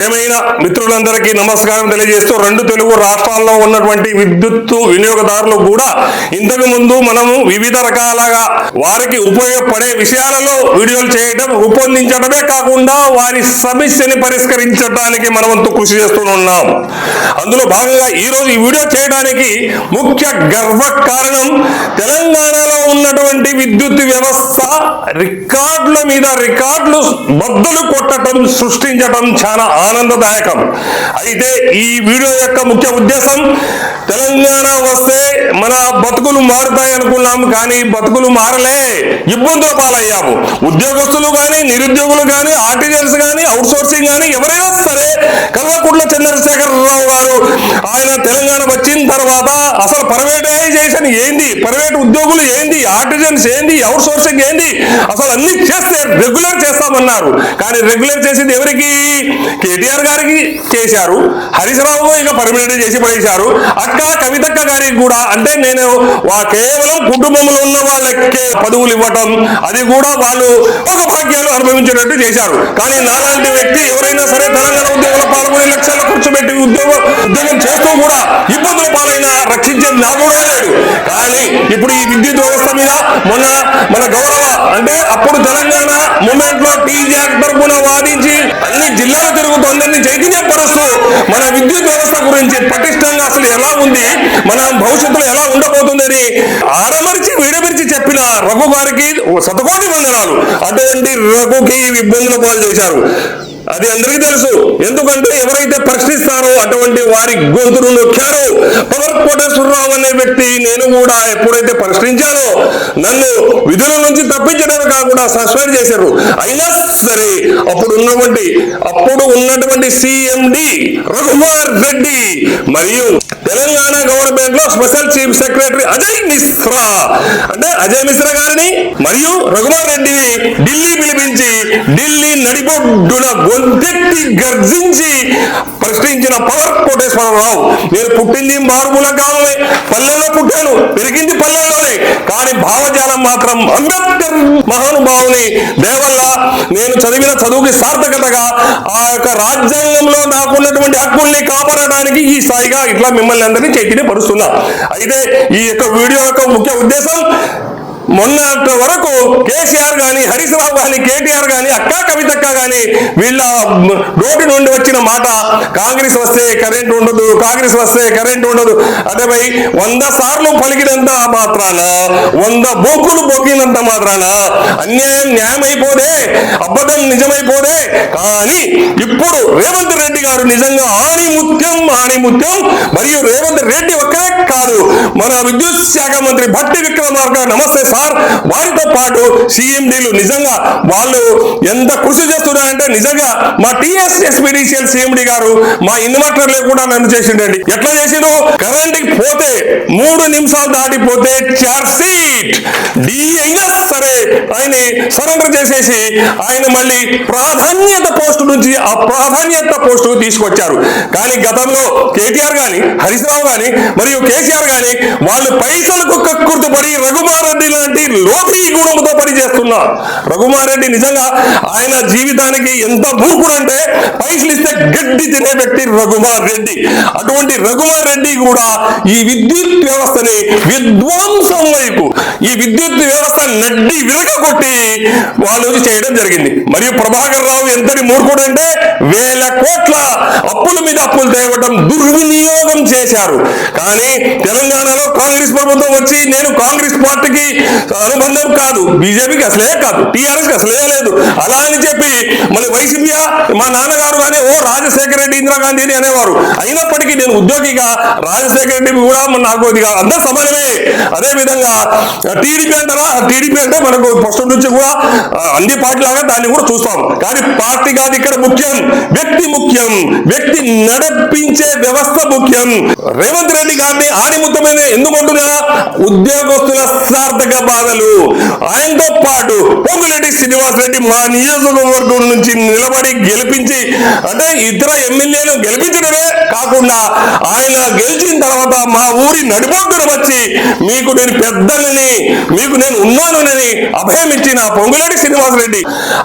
ఏమైనా మిత్రులందరికీ నమస్కారం తెలియజేస్తూ రెండు తెలుగు రాష్ట్రాల్లో ఉన్నటువంటి విద్యుత్ వినియోగదారులు కూడా ఇంతకు ముందు మనము వివిధ రకాలుగా వారికి ఉపయోగపడే విషయాలలో వీడియోలు చేయడం రూపొందించడమే కాకుండా వారి సమస్యని పరిష్కరించడానికి మనమంతా కృషి చేస్తున్నాం అందులో భాగంగా ఈ రోజు ఈ వీడియో చేయడానికి ముఖ్య గర్వ కారణం తెలంగాణలో ఉన్నటువంటి విద్యుత్ వ్యవస్థ రికార్డుల మీద రికార్డులు బద్దలు కొట్టడం సృష్టించడం చాలా ఆనందదాయకం. అయితే ఈ వీడియో యొక్క ముఖ్య ఉద్దేశం తెలంగాణ వస్తే మన బతుకులు మారుతాయి అనుకున్నాం కానీ బతుకులు మారలే. ఇబ్బందుల పాలయ్యాము. ఉద్యోగస్తులు కానీ నిరుద్యోగులు కానీ ఆర్టిజన్స్ కానీ అవుట్ సోర్సింగ్ కానీ ఎవరైనా సరే కల్వకుంట్ల చంద్రశేఖరరావు గారు ఆయన తెలంగాణ వచ్చిన తర్వాత అసలు ప్రైవేటైజేషన్ ఏంది? ప్రైవేట్ ఉద్యోగులు ఏంది? ఆర్టిజన్స్ ఏంది? అవుట్ సోర్సింగ్ ఏంది? అసలు అన్ని చేస్తే రెగ్యులర్ చేస్తామన్నారు. కానీ రెగ్యులర్ చేసింది ఎవరికి? కేటీఆర్ గారికి చేశారు. హరీష్ రావు ఇక పర్మనెంట్ చేసి పడేశారు. అక్క కవితక్క గారికి కూడా. అంటే నేను కేవలం కుటుంబంలో ఉన్న వాళ్ళకే పదవులు ఇవ్వటం అది కూడా వాళ్ళు ఒక భాగ్యాలు చేశారు. కానీ నాలాంటి వ్యక్తి ఎవరైనా సరే తెలంగాణ ఉద్యోగుల పాల్గొని లక్షల ఖర్చు పెట్టి ఉద్యోగం ఉద్యోగం చేస్తూ కూడా ఇబ్బందుల పాలైన రక్షించేది నా కూడా లేడు. కానీ ఇప్పుడు ఈ విద్యుత్ వ్యవస్థ మీద మొన్న మన గౌరవ అంటే అప్పుడు తెలంగాణ మూమెంట్లో టీజాక్ తరపున వాదించి అన్ని జిల్లాలు తిరుగుతూ అందరినీ చైతన్యపరుస్తూ మన విద్యుత్ వ్యవస్థ గురించి పటిష్టంగా అసలు ఎలా ఉంది మన భవిష్యత్తులో ఎలా ఉండబోతుందని ఆరమరిచి విడమరిచి చెప్పిన రఘు గారికి శతకోటి వందనాలు. అటువంటి రఘుకి ఇబ్బందుల పాలు చేశారు. అది అందరికీ తెలుసు. ఎందుకంటే ఎవరైతే అటువంటి వారి గొంతును నొక్కారు. పవర్ కోటేశ్వరరావు అనే వ్యక్తి నేను కూడా ఎప్పుడైతే ప్రశ్నించానో నన్ను విధుల నుంచి తప్పించడమే కాకుండా సస్పెండ్ చేశారు. అయినా సరే అప్పుడు ఉన్నటువంటి అప్పుడు ఉన్నటువంటి సిఎండి రఘుమార్ రెడ్డి మరియు తెలంగాణ గవర్నమెంట్లో special chief secretary Ajay Mishra. అంటే అజయ్ మిశ్రా గారిని మరియు రఘుమార్ రెడ్డిని ఢిల్లీ పిలిపించి ఢిల్లీ నడిబొడ్డున గొంతెత్తి గర్జించి ప్రశ్నించిన పవర్ కోటేశ్వరరావు. నేను పుట్టింది మారుమూల కాలమే పల్లెల్లో పుట్టాను. పెరిగింది పల్లెల్లోనే. కానీ భావజాలం మాత్రం అంబేద్కర్ మహానుభావుని దేవల్ల నేను చదివిన చదువుకి సార్థకతగా ఆ యొక్క రాజ్యాంగంలో నాకున్నటువంటి హక్కుల్ని కాపాడడానికి ఈ స్థాయిగా ఇట్లా మిమ్మల్ని అందరినీ చైతన్యపరుస్తున్నా. అయితే ఈ యొక్క వీడియో యొక్క ముఖ్య ఉద్దేశం మొన్నటి వరకు కేసీఆర్ గాని హరీష్ రావు గాని కేటీఆర్ గాని అక్కా కవితక్క గాని వీళ్ళ రోడ్డు నుండి వచ్చిన మాట కాంగ్రెస్ వస్తే కరెంట్ ఉండదు కాంగ్రెస్ వస్తే కరెంట్ ఉండదు. అంటే భయ్ వంద సార్లు పలికినంత మాత్రాన వంద బొక్కులు బొక్కినంత మాత్రాన అన్యాయం న్యాయం అయిపోదే అబద్ధం నిజమైపోదే. కానీ ఇప్పుడు రేవంత్ రెడ్డి గారు నిజంగా ఆణిముత్యం ఆణిముత్యం మరియు రేవంత్ రెడ్డి ఒక్కరే కాదు. మన విద్యుత్ శాఖ మంత్రి భట్టి విక్రమార్క నమస్తే సార్ వారితో పాటు సిఎండీలు నిజంగా వాళ్ళు ఎంత కృషి చేస్తున్నారంటే నిజంగా మా టిఎస్ ఎస్పీడీసీఎల్ సిఎండి గారు మా ఇన్వర్టర్ లేకుండా నన్ను చేసిండండి. ఎట్లా చేసిండు కరెంట్ పోతే మూడు నిమిషాలు దాటిపోతే చార్జ్ సీట్ డి అయినా సరే ఆయన సరెండర్ చేసేసి ఆయన మళ్ళీ ప్రాధాన్యత పోస్టు నుంచి ఆ ప్రాధాన్యత పోస్టు తీసుకొచ్చారు. కానీ గతంలో కేటీఆర్ గాని హరీష్ గాని మరియు కేసీఆర్ గాని వాళ్ళు పైసలకు కక్కుర్తుపడి రఘుమారెడ్డి లాంటి లోపి గుణంతో పనిచేస్తున్నారు రఘుమారెడ్డి నిజంగా ఆయన జీవితానికి ఎంత మూర్ఖుడు అంటే పైసలు ఇస్తే గడ్డి తినే వ్యక్తి రఘుమార్ రెడ్డి. అటువంటి రఘుమార్ రెడ్డి కూడా ఈ విద్యుత్ వ్యవస్థని విధ్వంసం వైపు ఈ విద్యుత్ వ్యవస్థ నడ్డి విరగొట్టి వాళ్ళు చేయడం జరిగింది. మరియు ప్రభాకర్ రావు ఎంతటి మూర్ఖుడు అంటే వేల కోట్ల అప్పుల మీద అప్పులు తేవడం దుర్వినియోగం చేశారు. కానీ తెలంగాణలో కాంగ్రెస్ ప్రభుత్వం వచ్చి నేను కాంగ్రెస్ పార్టీకి అనుబంధం కాదు బీజేపీకి అసలే కాదు టీఆర్ఎస్ అసలే లేదు. అలా అని చెప్పి మళ్ళీ వైసీపీ మా నాన్నగారు కానీ ఓ రాజశేఖర రెడ్డి ఇందిరాగాంధీని అనేవారు. అయినప్పటికీ నేను ఉద్యోగిగా రాజశేఖర రెడ్డి కూడా నాకు ఇది అందరు సమానమే. అదే విధంగా టీడీపీ అంటారా? టీడీపీ అంటే మనకు ఫస్ట్ నుంచి కూడా అన్ని పార్టీ లాగా దాన్ని కూడా చూస్తాం. కానీ పార్టీ కాదు ఇక్కడ ముఖ్యం. వ్యక్తి ముఖ్యం. వ్యక్తి నడిపించే వ్యవస్థ ముఖ్యం. రేవంత్ రెడ్డి గారిని ఆడిముత్తమైన ఎందుకంటున్నా ఉద్యోగస్తుల సార్థక బాధలు. ఆయనతో పాటు పొంగులేటి శ్రీనివాస్ రెడ్డి మా నియోజకవర్గం నుంచి నిలబడి గెలిపించి అంటే ఇతర ఎమ్మెల్యేలు గెలిపించడమే కాకుండా ఆయన గెలిచిన తర్వాత మా ఊరి నడిపోతున్న వచ్చి మీకు నేను పెద్దలని మీకు నేను ఉన్నానని అభయం ఇచ్చిన పొంగులేటి శ్రీనివాస్ రెడ్డి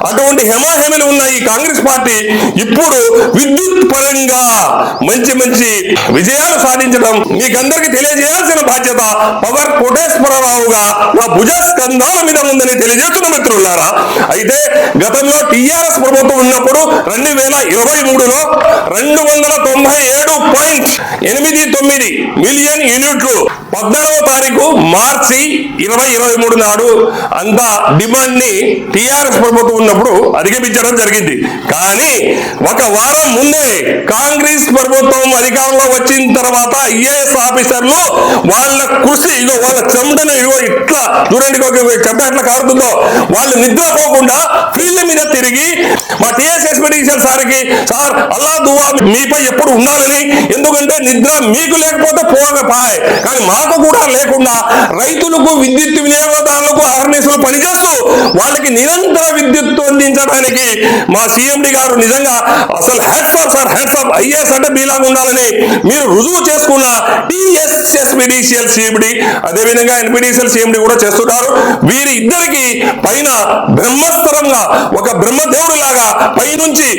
అటువంటి హెమాహెమలు ఉన్న ఈ కాంగ్రెస్ పార్టీ ఇప్పుడు విద్యుత్ పరంగా మంచి మంచి విజయాలు సాధించడం మీకందరికి తెలియజేయాల్సిన బాధ్యత పవర్ కోటేశ్వరరావుగా నా భుజ స్కంధాల మీద ఉందని తెలియజేస్తున్న మిత్రులారా. అయితే గతంలో టిఆర్ఎస్ ప్రభుత్వం ఉన్నప్పుడు రెండు వేల ఇరవై మూడులో రెండు వందల తొంభై ఏడు పాయింట్ ఎనిమిది తొమ్మిది మిలియన్ యూనిట్లు. పద్నాలుగో తారీఖు మార్చి ఇరవై ఇరవై మూడు నాడు అంత డిమాండ్ని టిఆర్ఎస్ ప్రభుత్వం ఉన్నప్పుడు అధిగమించడం జరిగింది. కానీ ఒక వారం ముందే కాంగ్రెస్ ప్రభుత్వం అధికారంలో వచ్చిన తర్వాత ఐఏఎస్ ఆఫీసర్లు వాళ్ళ కృషి ఇగో వాళ్ళ చెమటను ఇగో ఇట్లా చూడండి చెమట ఎట్లా కారుతుందో. వాళ్ళు నిద్రపోకుండా ఫీల్డ్ మీద తిరిగి మా టిఎస్ ఎక్స్పెడిషన్ సార్కి సార్ అల్లా దువా మీపై ఎప్పుడు ఉండాలని? ఎందుకంటే నిద్ర మీకు లేకపోతే పోగా పాయ్. కానీ మాకు కూడా లేకుండా రైతులకు విద్యుత్ వినియోగదారులకు అహర్నిశలు పనిచేస్తూ వాళ్ళకి నిరంతర విద్యుత్ అందించడానికి మా సిఎండి గారు నిజంగా అసలు hats off sir hats off IAS అంటే మీలాగా ఉండాలని మీరు రుజువు చేసుకున్న టిఎస్ఎస్పిడిసిఎల్ సిఎండి అదేవిధంగా ఎన్బిడిసిఎల్ సిఎండి కూడా చేస్తున్నారు. వీరి ఇద్దరికి పైన బ్రహ్మస్తరంగా ఒక బ్రహ్మదేవుడు లాగా పైనుంచి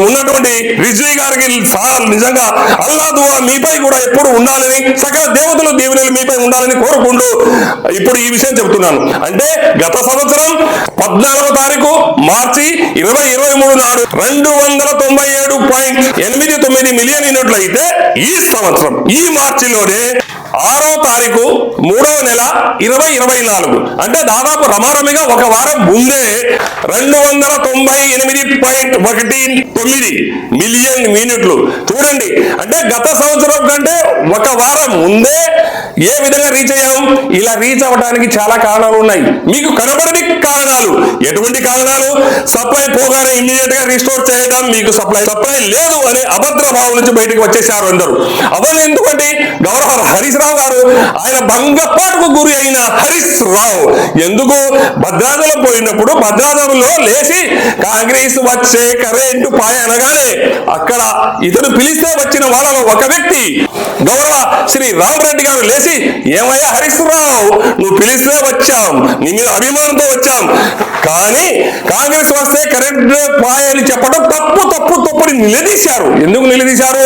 ఉన్నటువంటి ఉన్నటువంటి రిజ్వీ గారికి ఫాదర్ నిజంగా అల్లా దువా మీపై కూడా ఎప్పుడు ఉండాలని సకల దేవతలు దేవుని మీపై ఉండాలని కోరుకుంటూ ఇప్పుడు ఈ విషయం చెప్తున్నాను. అంటే గత సంవత్సరం పద్నాలుగో తారీఖు మార్చి ఇరవై ఇరవై మూడు నాడు రెండు వందల తొంభై ఏడు పాయింట్ ఎనిమిది తొమ్మిది మిలియన్ యూనిట్లు ఈ సంవత్సరం ఈ మార్చిలోనే ఆరో తారీఖు మూడవ నెల ఇరవై ఇరవై నాలుగు. అంటే దాదాపు రమారమిగా ఒక వారం ముందే రెండు వందల తొంభై ఎనిమిది పాయింట్ ఒకటి తొమ్మిది మిలియన్ యూనిట్లు చూడండి. అంటే గత సంవత్సరం కంటే ఒక వారం ముందే ఏ విధంగా రీచ్ అయ్యాం ఇలా రీచ్ అవ్వడానికి చాలా కారణాలు ఉన్నాయి. మీకు కనబడని కారణాలు. ఎటువంటి కారణాలు? సప్లై పోగానే ఇమీడియట్గా రిస్టోర్ చేయడం మీకు సప్లై సప్లై లేదు అనే అభద్ర భావం నుంచి బయటకు వచ్చేసారు అందరూ. అవన్నీ ఎందుకంటే గౌరవ హరీష్ రావు గారు ఆయన భంగపాటుకు గురి అయిన హరీష్ రావు. ఎందుకు? భద్రాచలం పోయినప్పుడు భద్రాచలంలో లేచి కాంగ్రెస్ వచ్చే కరెంటు పాయ అనగానే అక్కడ ఇతను పిలిస్తే వచ్చిన వాళ్ళలో ఒక వ్యక్తి గౌరవ శ్రీ రామరెడ్డి గారు లేచి ఏమయ్యా హరీష్ నువ్వు పిలిస్తే వచ్చాం నీ మీద అభిమానంతో వచ్చాం. కానీ కాంగ్రెస్ వస్తే కరెంట్ పాయ అని చెప్పడం తప్పు తప్పు తప్పుని నిలదీశారు. ఎందుకు నిలదీశారు?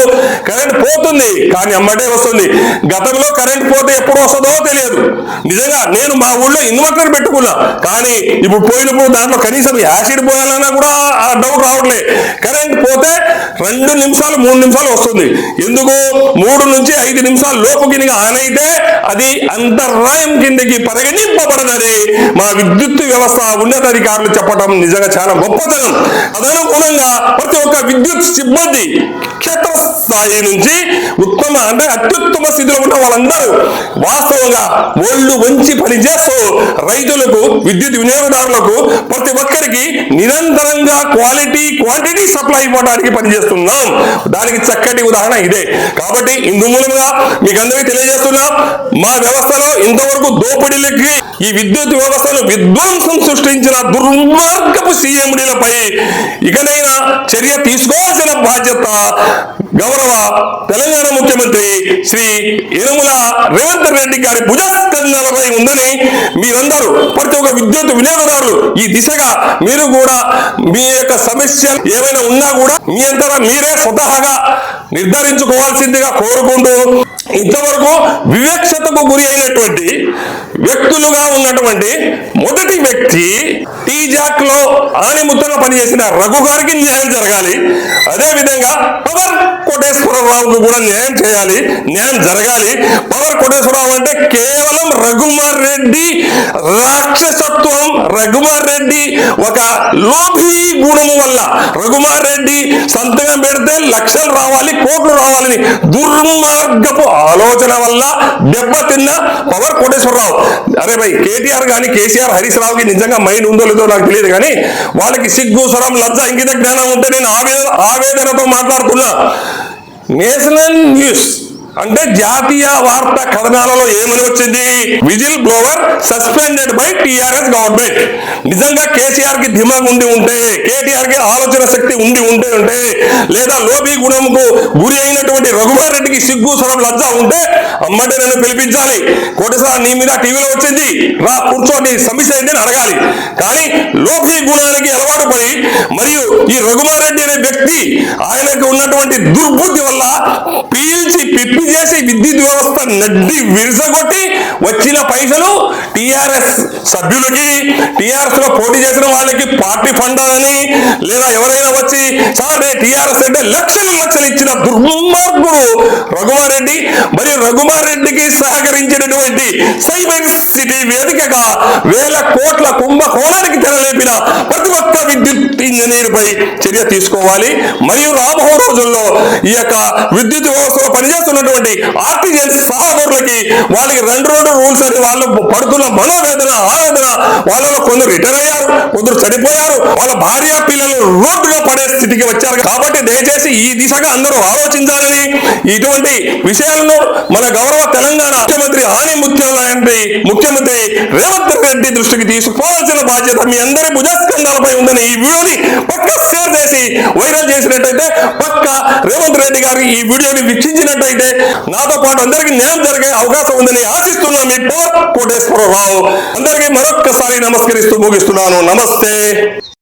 కరెంట్ పోతుంది కానీ అమ్మటే వస్తుంది. గతంలో కరెంట్ పోతే ఎప్పుడు వస్తుందో తెలియదు. నిజంగా నేను మా ఊళ్ళో ఇన్వర్టర్ పెట్టుకున్నా కానీ ఇప్పుడు పోయినప్పుడు దాంట్లో కనీసం యాసిడ్ పోయాలన్నా కూడా ఆ డౌట్ రావట్లే. కరెంట్ పోతే రెండు నిమిషాలు మూడు నిమిషాలు వస్తుంది. ఎందుకు? మూడు నుంచి ఐదు నిమిషాలు లోపు కింద ఆన్ అయితే అది అంతరాయం కిందకి పరిగణింపబడదని మా విద్యుత్ వ్యవస్థ ఉన్నతాధికారులు చెప్పడం నిజంగా చాలా గొప్పతనం తదనుగుణంగా ప్రతి ఒక్క విద్యుత్ సిబ్బంది క్షేత్రస్థాయి నుంచి ఉత్తమ అంటే అత్యుత్తమ స్థితిలో ఉన్న వాళ్ళందరూ వాస్తవంగా ఒళ్ళు వంచి పనిచేస్తూ రైతులకు విద్యుత్ వినియోగదారులకు ప్రతి ఒక్కరికి నిరంతరంగా క్వాలిటీ క్వాంటిటీ సప్లై ఇవ్వడానికి చేస్తున్నాం. దానికి చక్కటి ఉదాహరణ ఇదే. కాబట్టి ఇందు మూలంగా మీకు అందరికీ తెలియజేస్తున్నా మా వ్యవస్థలో ఇంతవరకు దోపిడీలకి ఈ విద్యుత్ వ్యవస్థను విధ్వంసం సృష్టించిన దుర్మార్గపు సీఎండీలపై ఇకనైనా చర్య తీసుకోవాల్సిన బాధ్యత గౌరవ తెలంగాణ ముఖ్యమంత్రి శ్రీ ఇనుముల రేవంత్ రెడ్డి గారి భుజస్కంధాలపై ఉందని మీరందరూ ప్రతి ఒక్క విద్యుత్ వినియోగదారులు ఈ దిశగా మీరు కూడా మీ యొక్క సమస్య ఏమైనా ఉన్నా కూడా మీ అంతటా మీరే స్వతహాగా నిర్ధారించుకోవాల్సిందిగా కోరుకుంటూ ఇంతవరకు వివక్షతకు గురి అయినటువంటి వ్యక్తులుగా ఉన్నటువంటి మొదటి వ్యక్తి టీజాక్లో ఆనిముత్తగా పనిచేసిన రఘు గారికి న్యాయం జరగాలి. అదే విధంగా పవర్ కోటేశ్వరరావుకు కూడా న్యాయం చేయాలి న్యాయం జరగాలి. పవర్ కోటేశ్వరరావు అంటే కేవలం రఘుమార్ రెడ్డి రాక్షసత్వం రఘుమార్ రెడ్డి ఒక లోభీ గుణము వల్ల రఘుమార్ రెడ్డి సంతకం పెడితే లక్షలు రావాలి కోట్లు రావాలని దుర్మార్గపు ఆలోచన వల్ల దెబ్బతిన్న పవర్ కోటేశ్వరరావు. అరే భయ్ కేటీఆర్ కానీ కేసీఆర్ హరీష్ రావుకి నిజంగా మైండ్ ఉందో లేదో నాకు తెలియదు కానీ వాళ్ళకి సిగ్గు స్వరం లజ్జ ఇంగిత జ్ఞానం ఉంటే నేను ఆవేదన ఆవేదనతో మాట్లాడుతున్నా. National news. అంటే జాతీయ వార్తా కథనాలలో ఏమని వచ్చింది whistle blower suspended by TRS government. నిజంగా కేసీఆర్కి దిమాగ్ ఉండి ఉంటే కేటీఆర్కి ఆలోచన శక్తి ఉండి ఉంటే ఉంటే లేదా లోపి గుణంకు గురి అయినటువంటి రఘుమార్ రెడ్డికి సిగ్గు స్వరం లజ్జ ఉంటే అమ్మటే నన్ను పిలిపించాలి. కోటేశ్వర నీ మీద టీవీలో వచ్చింది. రా కూర్చోని సమస్య ఏంటి అని అడగాలి. కానీ లోపి గుణానికి అలవాటు పడి మరియు ఈ రఘుమార్ రెడ్డి అనే వ్యక్తి ఆయనకు ఉన్నటువంటి దుర్బుద్ధి వల్ల పీల్చి పిప్పి చేసి విద్యుత్ వ్యవస్థ నడ్డి విరుసగొట్టి వచ్చిన పైసలు టిఆర్ఎస్ సభ్యులకి టిఆర్ఎస్లో పోటీ చేసిన వాళ్ళకి పార్టీ ఫండ్ అని లేదా ఎవరైనా వచ్చి సార్ టిఆర్ఎస్ అంటే లక్షలు లక్షలు ఇచ్చిన దుర్మార్గుడు రఘుమారెడ్డి. మరియు రఘుమార్ రెడ్డికి సహకరించినటువంటి సైబర్ సిటీ వేదికగా వేల కోట్ల కుంభకోణానికి తెరలేపిన ప్రతి ఒక్క విద్యుత్ ఇంజనీర్ పై చర్య తీసుకోవాలి. మరియు రాబో రోజుల్లో ఈ యొక్క విద్యుత్ వ్యవస్థలో పనిచేస్తున్నటువంటి ఆర్టీజీఎస్ సహోదరులకి వాళ్ళకి రెండు రెండు రూల్స్ అని వాళ్ళు పడుతున్న మనోవేదన ఆవేదన వాళ్ళలో కొందరు రిటైర్ అయ్యారు కొందరు చనిపోయారు వాళ్ళ భార్య పిల్లలు రోడ్డులో పడే స్థితికి వచ్చారు. కాబట్టి దయచేసి ఈ దిశగా అందరూ ఆలోచించాలని ఇటువంటి విషయాలను మన గౌరవ తెలంగాణ ముఖ్యమంత్రి హాని ముఖ్యమంత్రి ముఖ్యమంత్రి రేవంత్ రెడ్డి దృష్టికి తీసుకోవాల్సిన బాధ్యత మీ అందరి భుజస్కంధాలపై ఉందని ఈ వీడియోని పక్క షేర్ చేసి వైరల్ చేసినట్టయితే పక్క రేవంత్ రెడ్డి గారు ఈ వీడియోని వీక్షించినట్టయితే నాతో పాటు అందరికీ న్యాయం జరిగే అవకాశం ఉందని ఆశిస్తున్నా మీ పవర్ కోటేశ్వరరావు. అందరికీ మరొక్కసారి నమస్కరిస్తూ ముగిస్తున్నాను. నమస్తే.